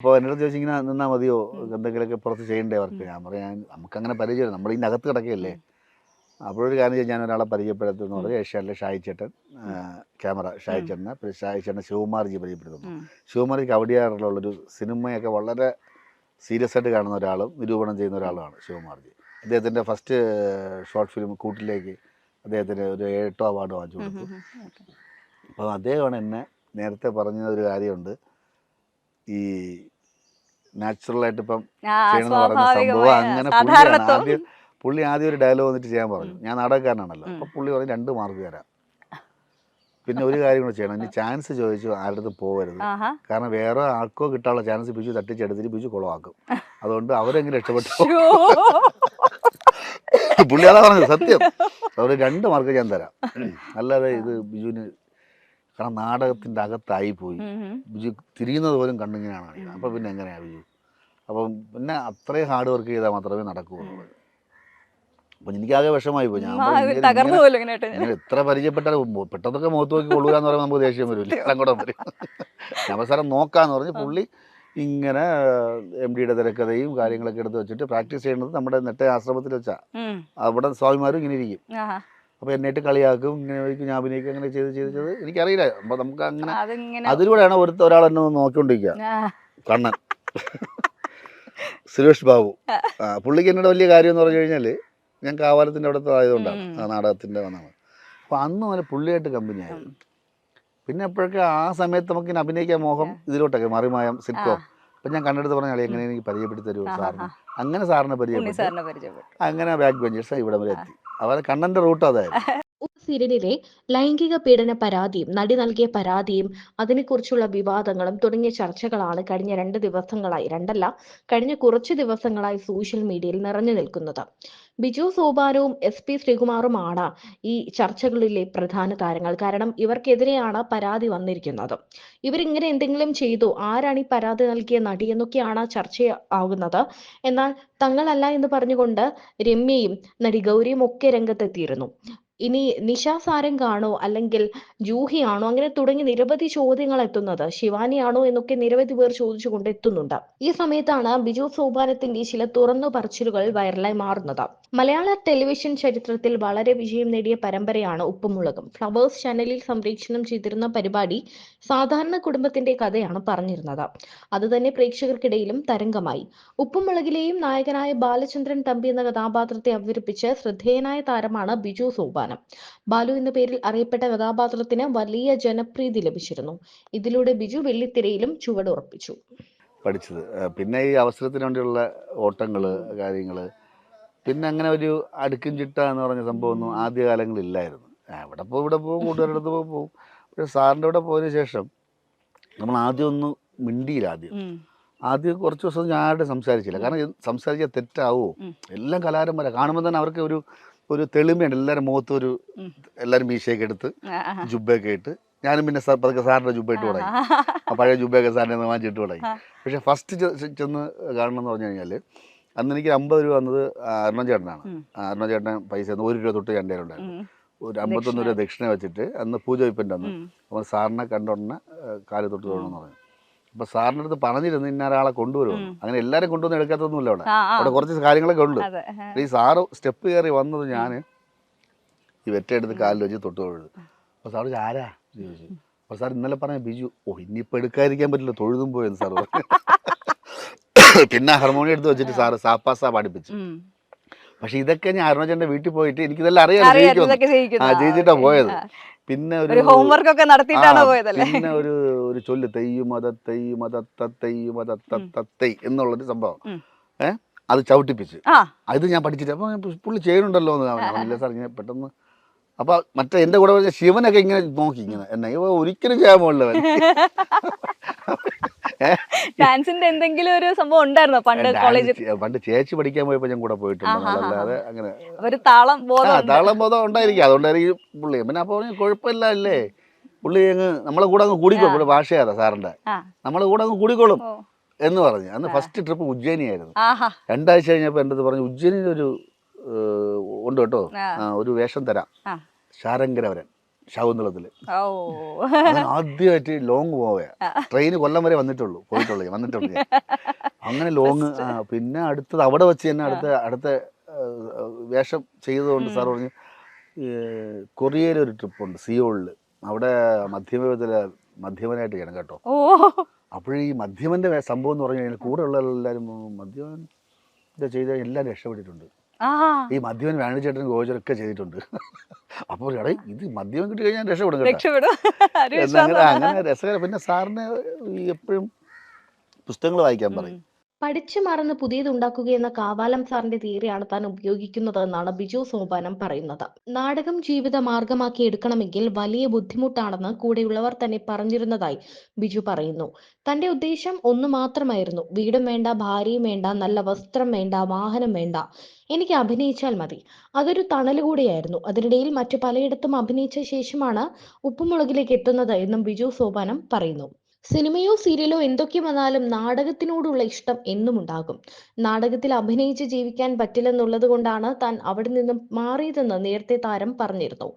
അപ്പോൾ എന്നോട് ചോദിച്ചു ഇങ്ങനെ നിന്നാൽ മതിയോ എന്തെങ്കിലുമൊക്കെ പുറത്ത് ചെയ്യണ്ടേ അവർക്ക് ഞാൻ പറയാം നമുക്കങ്ങനെ പരിചയമില്ല. നമ്മൾ ഇതിന്റെ അകത്ത് കിടക്കുകയല്ലേ അപ്പോഴൊരു കാര്യം ഞാൻ ഒരാളെ പരിചയപ്പെടുത്തുന്നു. പറഞ്ഞാൽ ഏഷ്യാനിലെ ഷായി ചേട്ടൻ ക്യാമറ ഷായി ചേട്ടനെ. പിന്നെ ഷായി ചേട്ടനെ ശിവകുമാർജി പരിചയപ്പെടുത്തുന്നു. ശിവകുമാർജിക്ക് ഒരു സിനിമയൊക്കെ വളരെ സീരിയസ് ആയിട്ട് കാണുന്ന ഒരാളും നിരൂപണം ചെയ്യുന്ന ഒരാളുമാണ് ശിവകുമാർജി. അദ്ദേഹത്തിന്റെ ഫസ്റ്റ് ഷോർട്ട് ഫിലിം കൂട്ടിലേക്ക് അദ്ദേഹത്തിന് ഒരു ഏട്ടോ അവാർഡ് വാങ്ങിച്ചു കൊടുത്തു. അപ്പോൾ അദ്ദേഹമാണ് എന്നെ നേരത്തെ പറഞ്ഞ ഒരു കാര്യമുണ്ട്. ഈ നാച്ചുറലായിട്ട് ഇപ്പം ചെയ്യണമെന്ന് പറഞ്ഞ സംഭവം അങ്ങനെ പുള്ളിയാണ് ആദ്യം പുള്ളി ആദ്യം ഒരു ഡയലോഗ് വന്നിട്ട് ചെയ്യാൻ പറഞ്ഞു. ഞാൻ നാടകക്കാരനാണല്ലോ. അപ്പൊ പുള്ളി പറഞ്ഞു രണ്ട് മാർക്ക് തരാം. പിന്നെ ഒരു കാര്യം കൂടെ ചെയ്യണം. ഇനി ചാൻസ് ചോദിച്ചു ആരുടെ അടുത്തും പോകരുത് കാരണം വേറെ ആൾക്കോ കിട്ടാനുള്ള ചാൻസ് ബിജു തട്ടിച്ചെടുത്തിട്ട് ബിജു കുളമാക്കും അതുകൊണ്ട് അവരെങ്ങനെ രക്ഷപ്പെട്ടു. പുള്ളി അതാ പറഞ്ഞത് സത്യം. അവർ രണ്ട് മാർക്ക് ഞാൻ തരാം. അല്ലാതെ ഇത് ബിജുവിന് കാരണം നാടകത്തിന്റെ അകത്തായി പോയി. ബിജു തിരിയുന്നത് പോലും കണ്ണിങ്ങനെയാണ് അറിയുന്നത് അപ്പം പിന്നെ എങ്ങനെയാണ് ബിജു? അപ്പം പിന്നെ അത്രയും ഹാർഡ് വർക്ക് ചെയ്താൽ മാത്രമേ നടക്കുകയുള്ളൂ. അപ്പം എനിക്കാകെ വിഷമായി പോയി. ഞാൻ ഇങ്ങനെ- ഇങ്ങനെ എത്ര പരിചയപ്പെട്ടാലും പെട്ടെന്നൊക്കെ മുഖത്ത് നോക്കി കൊള്ളുക എന്ന് പറയുമ്പോൾ നമുക്ക് ദേഷ്യം വരില്ല സങ്കടം വരും. അവസരം നോക്കാന്ന് പറഞ്ഞ് പുള്ളി ഇങ്ങനെ എം ഡിയുടെ തിരക്കഥയും കാര്യങ്ങളൊക്കെ എടുത്ത് വെച്ചിട്ട് പ്രാക്ടീസ് ചെയ്യുന്നത് നമ്മുടെ നെട്ട ആശ്രമത്തിൽ വെച്ചാ. അവിടെ സ്വാമിമാരും ഇങ്ങനെ ഇരിക്കും. അപ്പോൾ എന്നിട്ട് കളിയാക്കും ഇങ്ങനെ ഞാൻ അഭിനയിക്കും അങ്ങനെ ചെയ്ത് ചെയ്ത് ചെയ്ത്. എനിക്കറിയില്ല. അപ്പോൾ നമുക്ക് അങ്ങനെ അതിലൂടെയാണ് ഒരു ഒരാൾ എന്നെ ഒന്ന് നോക്കിക്കൊണ്ടിരിക്കുക. കണ്ണൻ. സുരേഷ് ബാബു. ആ. പുള്ളിക്ക് എന്നോട് വലിയ കാര്യം എന്ന് പറഞ്ഞു കഴിഞ്ഞാൽ ഞാൻ കാവാലത്തിന്റെ അവിടുത്തെ ആയതുകൊണ്ടാണ് ആ നാടകത്തിന്റെ വന്നാണ് അപ്പോൾ അന്ന് മുതൽ പുള്ളിയായിട്ട് കമ്പനിയായി പിന്നെ എപ്പോഴൊക്കെ ആ സമയത്ത് നമുക്ക് ഇങ്ങനെ അഭിനയിക്കാൻ മോഹം ഇതിലോട്ടൊക്കെ മറിമായം സിറ്റ്കോ അപ്പൊ ഞാൻ പറഞ്ഞ പറഞ്ഞാൽ എങ്ങനെ എനിക്ക് പരിചയപ്പെടുത്തി തരുമോ സാറിന്? അങ്ങനെ സാറിനെ പരിചയപ്പെട്ടു. അങ്ങനെ ബാക്ക് ബെഞ്ചേഴ്സ് ഇവിടെ വരെ എത്തി. അവരെ കണ്ണന്റെ റൂട്ട് അതായിരുന്നു. സീരിയലിലെ ലൈംഗിക പീഡന പരാതിയും നടി നൽകിയ പരാതിയും അതിനെക്കുറിച്ചുള്ള വിവാദങ്ങളും തുടങ്ങിയ ചർച്ചകളാണ് കഴിഞ്ഞ രണ്ട് ദിവസങ്ങളായി രണ്ടല്ല കഴിഞ്ഞ കുറച്ച് ദിവസങ്ങളായി സോഷ്യൽ മീഡിയയിൽ നിറഞ്ഞു നിൽക്കുന്നത്. ബിജു സോബാനവും എസ് പി ശ്രീകുമാറുമാണ് ഈ ചർച്ചകളിലെ പ്രധാന താരങ്ങൾ. കാരണം ഇവർക്കെതിരെയാണ് പരാതി വന്നിരിക്കുന്നത്. ഇവരിങ്ങനെ എന്തെങ്കിലും ചെയ്തു ആരാണ് ഈ പരാതി നൽകിയ നടി എന്നൊക്കെയാണ് ചർച്ചയാകുന്നത് എന്നാൽ തങ്ങളല്ല എന്ന് പറഞ്ഞുകൊണ്ട് രമ്യയും നടി ഗൗരിയും ഒക്കെ രംഗത്തെത്തിയിരുന്നു. ഇനി നിഷ സാരംഗാണോ അല്ലെങ്കിൽ ജൂഹിയാണോ അങ്ങനെ തുടങ്ങി നിരവധി ചോദ്യങ്ങൾ എത്തുന്നത്. ശിവാനിയാണോ എന്നൊക്കെ നിരവധി പേർ ചോദിച്ചുകൊണ്ട് എത്തുന്നുണ്ട്. ഈ സമയത്താണ് ബിജു സോപാനത്തിന്റെ ചില തുറന്നു പറച്ചിലുകൾ വൈറലായി മാറുന്നത്. മലയാള ടെലിവിഷൻ ചരിത്രത്തിൽ വളരെ വിജയം നേടിയ പരമ്പരയാണ് ഉപ്പുമുളകും. ഫ്ലവേഴ്സ് ചാനലിൽ സംപ്രേക്ഷണം ചെയ്തിരുന്ന പരിപാടി സാധാരണ കുടുംബത്തിന്റെ കഥയാണ് പറഞ്ഞിരുന്നത്. അതുതന്നെ പ്രേക്ഷകർക്കിടയിലും തരംഗമായി. ഉപ്പുമുളകിലെയും നായകനായ ബാലചന്ദ്രൻ തമ്പി എന്ന കഥാപാത്രത്തെ അവതരിപ്പിച്ച് ശ്രദ്ധേയനായ താരമാണ് ബിജു സോപാനം ബാലു എന്ന പേരിൽ അറിയപ്പെട്ട കഥാപാത്രത്തിന് വലിയ ജനപ്രീതി ലഭിച്ചിരുന്നു. ഇതിലൂടെ ബിജു വെള്ളിത്തിരയിലും ചുവടുറപ്പിച്ചു പഠിച്ചത്. പിന്നെ ഈ അവസരത്തിന് വേണ്ടിയുള്ള ഓട്ടങ്ങൾ കാര്യങ്ങൾ പിന്നെ അങ്ങനെ ഒരു അടുക്കും ചിട്ട എന്ന് പറഞ്ഞ സംഭവമൊന്നും ആദ്യകാലങ്ങളിൽ ഇല്ലായിരുന്നു ആ, ഇവിടെ പോകും ഇവിടെ പോകും കൂട്ടുകാരുടെ അടുത്ത് പോകും പോകും പക്ഷെ സാറിന്റെ ഇവിടെ പോയതിന് ശേഷം നമ്മൾ ആദ്യം ഒന്ന് മിണ്ടിയില്ല ആദ്യം. ആദ്യം കുറച്ച് ദിവസം ഞാൻ ആരുടെ സംസാരിച്ചില്ല. കാരണം സംസാരിച്ചാൽ തെറ്റാവോ. എല്ലാം കലാരന്മാരാണ് കാണുമ്പോൾ തന്നെ അവർക്ക് ഒരു ഒരു തെളിമയുണ്ട്. എല്ലാവരും മുഖത്ത് ഒരു. എല്ലാവരും മീശയൊക്കെ എടുത്ത്. ജുബയൊക്കെ ഇട്ട്. ഞാനും പിന്നെ സാർ പതുക്കെ സാറിന്റെ ജുബ ഇട്ട് തുടങ്ങി. ആ പഴയ ജുബയൊക്കെ സാറിന്റെ നിന്ന് വാങ്ങിച്ചിട്ട് തുടങ്ങി. പക്ഷെ ഫസ്റ്റ് ചെന്ന് കാണണം എന്ന് പറഞ്ഞു കഴിഞ്ഞാൽ അന്ന് എനിക്ക് അമ്പത് രൂപ വന്നത് അരുണ ചേട്ടനാണ്. അരുണ ചേട്ടൻ പൈസ. ഒരു രൂപ തൊട്ട് എന്റെ ഉണ്ടായിരുന്നു. ഒരു അമ്പത്തൊന്ന് രൂപ ദക്ഷിണ വെച്ചിട്ട് അന്ന് പൂജ വയ്പ്പിന്റെ അന്ന്. അപ്പോൾ സാറിനെ കണ്ടുടനെ കാൽ തൊട്ട് തൊഴണമെന്ന് പറഞ്ഞു. അപ്പോൾ സാറിന്റെ അടുത്ത് പറഞ്ഞിരുന്നു ഇന്ന ഒരാളെ കൊണ്ടുവരും. അങ്ങനെ എല്ലാരും കൊണ്ടുവന്ന് എടുക്കാത്തൊന്നുമില്ല അവിടെ. അവിടെ കുറച്ച് കാര്യങ്ങളൊക്കെ ഉണ്ട്. ഈ സാറ് സ്റ്റെപ്പ് കയറി വന്നത് ഞാൻ ഈ വെറ്റെടുത്ത് കാലിൽ വെച്ച് തൊട്ട് തൊഴുതു. അപ്പൊ സാറ് ആരാ? ചോദിച്ചു. അപ്പൊ സാർ ഇന്നലെ പറഞ്ഞ ബിജു ഓ ഇനിയിപ്പൊ എടുക്കാതിരിക്കാൻ പറ്റില്ല തൊഴുതും പോയെന്ന് സാർ പറഞ്ഞു. പിന്നെ ഹാർമോണിയം എടുത്ത് വെച്ചിട്ട് സാറ് സാപ്പാസ പഠിപ്പിച്ചു. പക്ഷെ ഇതൊക്കെ ഞാൻ അരുണാചന്റെ വീട്ടിൽ പോയിട്ട് എനിക്കിതെല്ലാം അറിയാം ജയിച്ചിട്ടാ പോയത്. പിന്നെ ഒരു ഹോംവർക്ക് ഒക്കെ നടത്തിയിട്ടാണ് പോയതല്ലേ? പിന്നെ ഒരു ഒരു ചൊല്ല് തെയ്യുമത തെയ്യുമത തെയ്യുമത തത്തൈ എന്നുള്ളൊരു സംഭവം. ഏഹ് അത് ചവിട്ടിപ്പിച്ച്. അത് ഞാൻ പഠിച്ചിട്ട് അപ്പൊ പുള്ളി ചെയ്യുന്നുണ്ടല്ലോ എന്ന് ഇല്ല സാർ ഇങ്ങനെ പെട്ടെന്ന് അപ്പൊ മറ്റേ എന്റെ കൂടെ ശിവനൊക്കെ ഇങ്ങനെ നോക്കി ഇങ്ങനെ. എന്നെ ഒരിക്കലും ചെയ്യാൻ പോകില്ല ഡാൻസിന്റെ എന്തെങ്കിലും ഒരു സംഭവം ഉണ്ടായിരുന്നോ പണ്ട് കോളേജിൽ? പണ്ട് ചേച്ചി പഠിക്കാൻ പോയപ്പോ ഞാൻ കൂടെ പോയിട്ടുണ്ട്. അല്ലാതെ അങ്ങനെ ഒരു താളം ബോധം താളം ബോധം ഉണ്ടായിരിക്കും. അതുകൊണ്ടായിരിക്കും പുള്ളി. പിന്നെ അപ്പോൾ കുഴപ്പമില്ല അല്ലേ? പുള്ളി അങ്ങ് നമ്മളെ കൂടെ അങ്ങ് കൂടിക്കോളും. ഇവിടെ ഭാഷയാണ് സാറിന്റെ. നമ്മളെ കൂടെ അങ്ങ് കൂടിക്കോളും എന്ന് പറഞ്ഞു. അന്ന് ഫസ്റ്റ് ട്രിപ്പ് ഉജ്ജയിനി ആയിരുന്നു. രണ്ടാഴ്ച കഴിഞ്ഞപ്പോൾ എന്റെ പറഞ്ഞു ഉജ്ജയിനിയിൽ ഒരു ഉണ്ട് കേട്ടോ. ഒരു വേഷം തരാം. ആ. ശാരങ്കരവരൻ ശകുന്തളത്തിൽ ആദ്യമായിട്ട് ലോങ് പോവുക ട്രെയിൻ കൊല്ലം വരെ വന്നിട്ടുള്ളൂ. പോയിട്ടുള്ളൂ വന്നിട്ടുള്ളൂ അങ്ങനെ ലോങ് പിന്നെ അടുത്തത് അവിടെ വെച്ച് തന്നെ അടുത്ത അടുത്ത വേഷം ചെയ്തതുകൊണ്ട് സാർ പറഞ്ഞു കൊറിയയിൽ ഒരു ട്രിപ്പുണ്ട് സിയോളിൽ അവിടെ മധ്യമത്തിൽ മധ്യമനായിട്ട് ചെയ്യണം കേട്ടോ. അപ്പോഴീ മധ്യമന്റെ സംഭവം എന്ന് പറഞ്ഞു കഴിഞ്ഞാൽ കൂടെ ഉള്ള എല്ലാവരും മധ്യമൻ ചെയ്ത എല്ലാവരും രക്ഷപ്പെട്ടിട്ടുണ്ട്. ഈ മദ്യവൻ വേണിച്ചേട്ടൻ ഗോചരൊക്കെ ചെയ്തിട്ടുണ്ട്. അപ്പോൾ എടേ ഇത് മദ്യവൻ കിട്ടി കഴിഞ്ഞാൽ രക്ഷപ്പെടും കേട്ടോ. അങ്ങനെ രസകരം. പിന്നെ സാറിന് എപ്പോഴും പുസ്തകങ്ങൾ വായിക്കാൻ പറയും. പഠിച്ചു മറന്ന് പുതിയതുണ്ടാക്കുക എന്ന കാവാലം സാറിന്റെ തിയറിയാണ് താൻ ഉപയോഗിക്കുന്നതെന്നാണ് ബിജു സോപാനം പറയുന്നത്. നാടകം ജീവിത മാർഗമാക്കി എടുക്കണമെങ്കിൽ വലിയ ബുദ്ധിമുട്ടാണെന്ന് കൂടെയുള്ളവർ തന്നെ പറഞ്ഞിരുന്നതായി ബിജു പറയുന്നു. തന്റെ ഉദ്ദേശം ഒന്ന് മാത്രമായിരുന്നു. വീടും വേണ്ട ഭാര്യയും വേണ്ട നല്ല വസ്ത്രം വേണ്ട വാഹനം വേണ്ട. എനിക്ക് അഭിനയിച്ചാൽ മതി. അതൊരു തണൽ കൂടിയായിരുന്നു അതിനിടയിൽ മറ്റു പലയിടത്തും അഭിനയിച്ച ശേഷമാണ് ഉപ്പുമുളകിലേക്ക് എത്തുന്നത് എന്നും ബിജു സോപാനം പറയുന്നു. സിനിമയോ സീരിയലോ എന്തൊക്കെ വന്നാലും നാടകത്തിനോടുള്ള ഇഷ്ടം എന്നും ഉണ്ടാകും. നാടകത്തിൽ അഭിനയിച്ച് ജീവിക്കാൻ പറ്റില്ലെന്നുള്ളത് കൊണ്ടാണ് താൻ അവിടെ നിന്നും മാറിയതെന്ന് നേരത്തെ താരം പറഞ്ഞിരുന്നു.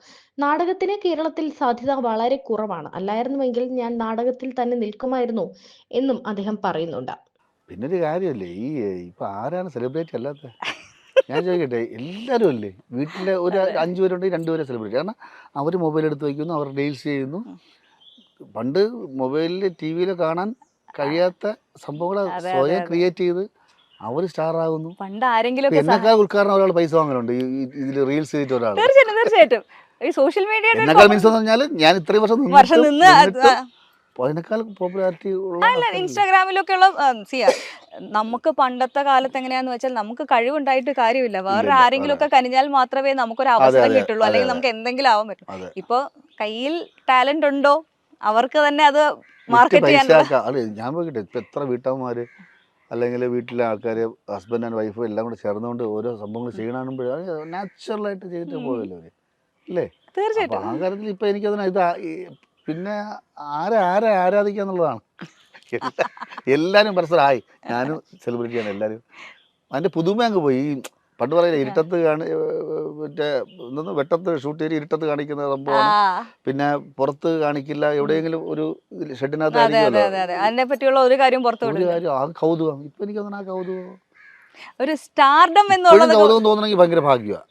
നാടകത്തിന് കേരളത്തിൽ സാധ്യത വളരെ കുറവാണ്. അല്ലായിരുന്നുവെങ്കിൽ ഞാൻ നാടകത്തിൽ തന്നെ നിൽക്കുമായിരുന്നു എന്നും അദ്ദേഹം പറയുന്നുണ്ട്. പിന്നെ ഒരു കാര്യമല്ലേ ഈ ഇപ്പൊ ആരാണ് സെലിബ്രേറ്റ് അല്ലാത്ത? ഞാൻ ചോദിക്കട്ടെ എല്ലാവരും അല്ലേ? വീട്ടിലെ ഒരു അഞ്ചു പേരുണ്ടെങ്കിൽ രണ്ടുപേരെ സെലിബ്രേറ്റ് കാരണം അവർ മൊബൈൽ എടുത്ത് വയ്ക്കുന്നു അവർ റീൽസ് ചെയ്യുന്നു. പണ്ട് മൊബൈലിൽ ടി വിയിൽ കാണാൻ കഴിയാത്ത സംഭവങ്ങൾ സ്വയം ക്രിയേറ്റ് ചെയ്ത് അവർ സ്റ്റാർ ആകുന്നു പണ്ട് ആരെങ്കിലും എന്നെക്കാൾ ഉദ്ഘാടനം ഒരാൾ പൈസ വാങ്ങലുണ്ട്. ഇതിൽ റീൽസ് ചെയ്തിട്ട് ഒരാൾ തീർച്ചയായിട്ടും തീർച്ചയായിട്ടും. ഈ സോഷ്യൽ മീഡിയ എന്നെക്കാൾ മീൻസ് എന്ന് പറഞ്ഞാൽ ഞാൻ ഇത്രയും വർഷം വർഷം നിന്ന് പോപ്പുലാരിറ്റി അല്ല ഇൻസ്റ്റാഗ്രാമിലൊക്കെ ഉള്ള നമുക്ക് പണ്ടത്തെ കാലത്ത് എങ്ങനെയാന്ന് വെച്ചാൽ നമുക്ക് കഴിവുണ്ടായിട്ട് കാര്യമില്ല. വേറെ ആരെങ്കിലും ഒക്കെ കനിഞ്ഞാൽ മാത്രമേ നമുക്കൊരു അവസരം കിട്ടുള്ളൂ. അല്ലെങ്കിൽ. നമുക്ക് എന്തെങ്കിലും ആവാൻ പറ്റും. ഇപ്പൊ കയ്യിൽ ടാലന്റ് ഉണ്ടോ? അവർക്ക് തന്നെ അത് മാർക്കറ്റ് ഞാൻ പോയിട്ടെ ഇപ്പൊ എത്ര വീട്ടമ്മമാര് അല്ലെങ്കിൽ വീട്ടിലെ ആൾക്കാർ ഹസ്ബൻഡ് ആൻഡ് വൈഫ് എല്ലാം കൂടെ ചേർന്നുകൊണ്ട് ഓരോ സംഭവങ്ങൾ നാച്ചുറൽ ആയിട്ട് ചെയ്തിട്ട് പോകല്ലോ അവർ? അല്ലേ തീർച്ചയായിട്ടും. ആ കാര്യത്തിൽ ഇപ്പൊ എനിക്കതിന് ഇത് പിന്നെ ആരെ ആരെ ആരാധിക്കുക എന്നുള്ളതാണ്. എല്ലാവരും എല്ലാരും പരസ്പരം ആയി ഞാനും സെലിബ്രിറ്റിയാണ് എല്ലാരും. അതിന്റെ പുതുമ അങ്ങ് പോയി. പണ്ട് പറയില്ല ഇരുട്ടത്ത് കാണി മറ്റേ എന്തോന്ന് വെട്ടത്ത് ഷൂട്ട് ചെയ്ത് ഇരുട്ടത്ത് കാണിക്കുന്ന സംഭവമാണ്. പിന്നെ പുറത്ത് കാണിക്കില്ല എവിടെയെങ്കിലും ഒരു ഷെഡിനകത്ത് അതെ അതെ അതെ അതെ. അതിനെ പറ്റിയുള്ള ഒരു കാര്യം പുറത്ത് ഒരു കാര്യം ആ കൗതുകം. ഇപ്പൊ എനിക്ക് തോന്നുന്നു ആ കൗതുകം. ഒരു സ്റ്റാർഡം എന്നുള്ളത് കൗതുകം തോന്നണമെങ്കിൽ ഭയങ്കര ഭാഗ്യമാണ്